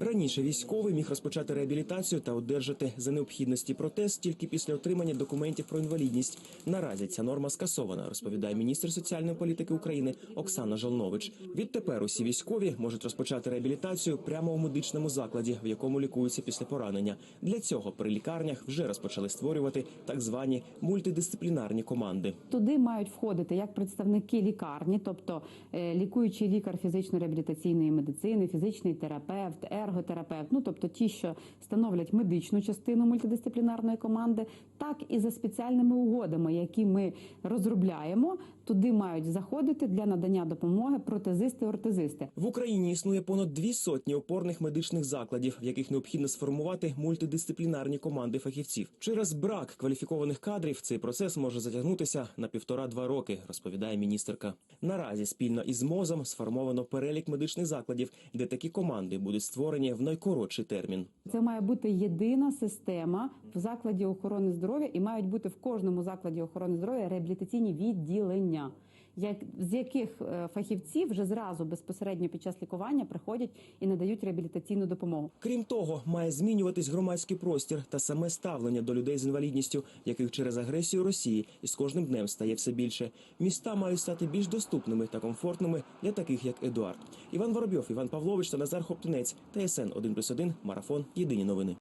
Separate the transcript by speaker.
Speaker 1: Раніше військовий міг розпочати реабілітацію та одержати за необхідності протез тільки після отримання документів про інвалідність. Наразі ця норма скасована, розповідає міністр соціальної політики України Оксана Жолнович. Відтепер усі військові можуть розпочати реабілітацію прямо у медичному закладі, в якому лікуються після поранення. Для цього при лікарнях вже розпочали створювати так звані мультидисциплінарні команди.
Speaker 2: Туди мають входити як представники лікарні, тобто е, лікуючий лікар фізично-реабілітаційної медицини, фізичний терапевт, ерготерапевт, ну тобто ті, що становлять медичну частину мультидисциплінарної команди, так і за спеціальними угодами, які ми розробляємо, туди мають заходити для надання допомоги протезисти-ортезисти.
Speaker 1: В Україні існує понад дві сотні опорних медичних закладів, в яких необхідно сформувати мультидисциплінарні команди фахівців. Через брак кваліфікованих кадрів цей процес може затягнутися на півтора-два роки, розповідає міністерка. Наразі спільно із МОЗом сформовано перелік медичних закладів, де такі команди будуть створені в найкоротший термін.
Speaker 2: Це має бути єдина система в закладі охорони здоров'я, і мають бути в кожному закладі охорони здоров'я реабілітаційні відділення, як з яких е, фахівці вже зразу безпосередньо під час лікування приходять і надають реабілітаційну допомогу.
Speaker 1: Крім того, має змінюватись громадський простір та саме ставлення до людей з інвалідністю, яких через агресію Росії із кожним днем стає все більше. Міста мають стати більш доступними та комфортними для таких, як Едуард. Іван Воробйов, Іван Павлович та Назар Хоптунець. ТСН 1+,1, Марафон. Єдині новини.